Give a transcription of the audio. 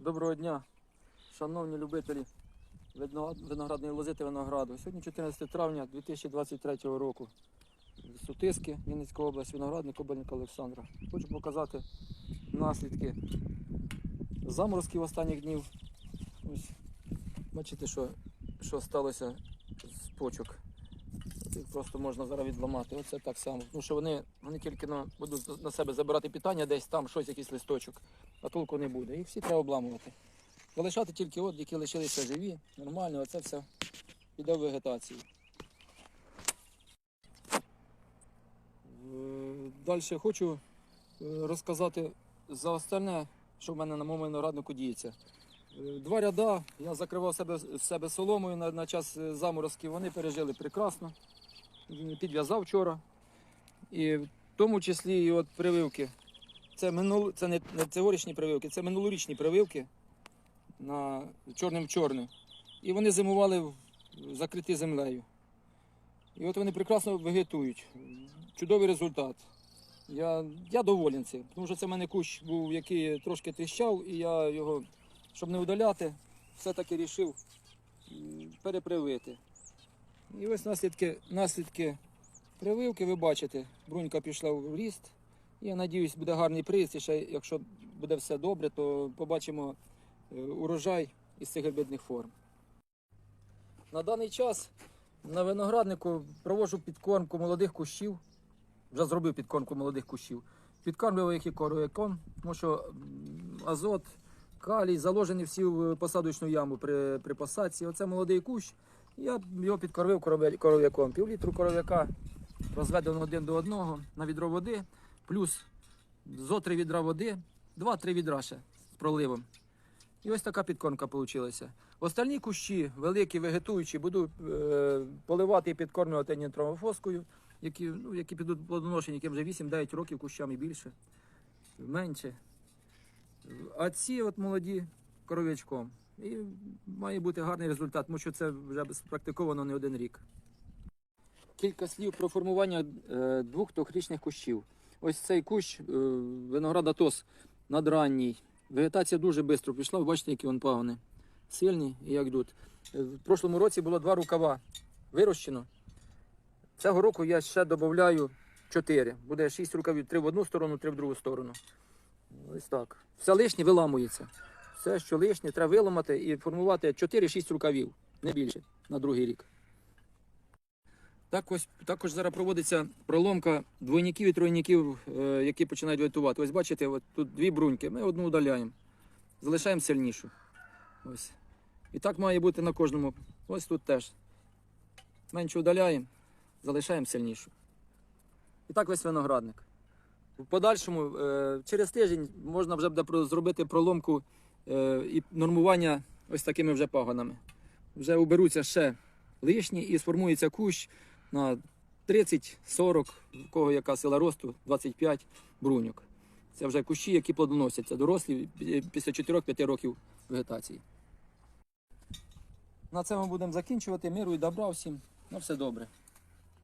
Доброго дня, шановні любителі виноградної лози та винограду. Сьогодні 14 травня 2023 року. Сутиски, Вінницька область, виноградник Кобильника Олександра. Хочу показати наслідки заморозків останніх днів. Ось, бачите, що, що сталося з почок. Їх просто можна зараз відламати. Оце так само. Тому що вони, вони тільки на, будуть на себе забирати питання десь там, щось, якийсь листочок, а толку не буде. Їх всі треба обламувати. Залишати тільки от, які лишилися живі, нормально, оце все піде в вегетацію. Далі хочу е, розказати за остальне, що в мене на моєму винограднику діється. Е, Два ряда я закривав себе, себе соломою на, на час е, заморозків. Вони пережили прекрасно. Підв'язав вчора. І в тому числі і от прививки. Це, минул, це не, не цьогорічні прививки, це минулорічні прививки на чорним чорним. І вони зимували в- закриті землею. І от вони прекрасно вегетують. Чудовий результат. Я, я доволен цим, тому що це в мене кущ був, який трошки тріщав, і я його, щоб не удаляти, все-таки вирішив перепривити. І ось наслідки, наслідки прививки, ви бачите, брунька пішла в ріст. Я надіюсь, буде гарний приїзд. І ще, якщо буде все добре, то побачимо е, урожай із цих гібридних форм. На даний час на винограднику проводжу підкормку молодих кущів. Вже зробив підкормку молодих кущів. Підкармлював їх і коровиком, тому що азот, калій заложені всі в посадочну яму при, при посадці. Оце молодий кущ. Я його підкормив коров'яком. Пів літру коров'яка розведено один до одного на відро води, плюс зо три відра води, два-три відра ще з проливом. І ось така підкормка вийшла. Остальні кущі, великі, вегетуючі, буду е, поливати і підкормлювати нітромофоскою, які, ну, які підуть плодоношені, яким вже 8-9 років кущам і більше, менше. А ці от молоді коров'ячком. І має бути гарний результат, тому що це вже спрактиковано не один рік. Кілька слів про формування е, двох трьохрічних кущів. Ось цей кущ е, винограда тос надранній. Вегетація дуже швидко пішла. Ви бачите, які він пагони. Сильні і як йдуть. Е, В прошлому році було два рукава вирощено. Цього року я ще додаю чотири. Буде шість рукавів, три в одну сторону, три в другу сторону. Ось так. Все лишнє виламується. Все, що лишнє, треба виламати і формувати 4-6 рукавів, не більше, на другий рік. Так ось, також зараз проводиться проломка двойників і тройників, е, які починають витувати. Ось бачите, от тут дві бруньки. Ми одну удаляємо. Залишаємо сильнішу. Ось. І так має бути на кожному. Ось тут теж. Менше удаляємо, залишаємо сильнішу. І так весь виноградник. В подальшому, е, через тиждень можна вже буде зробити проломку е, і нормування ось такими вже пагонами. Вже уберуться ще лишні і сформується кущ на 30-40, в кого яка сила росту, 25 бруньок. Це вже кущі, які плодоносяться, дорослі після 4-5 років вегетації. На цьому будемо закінчувати. Миру і добра всім. На все добре.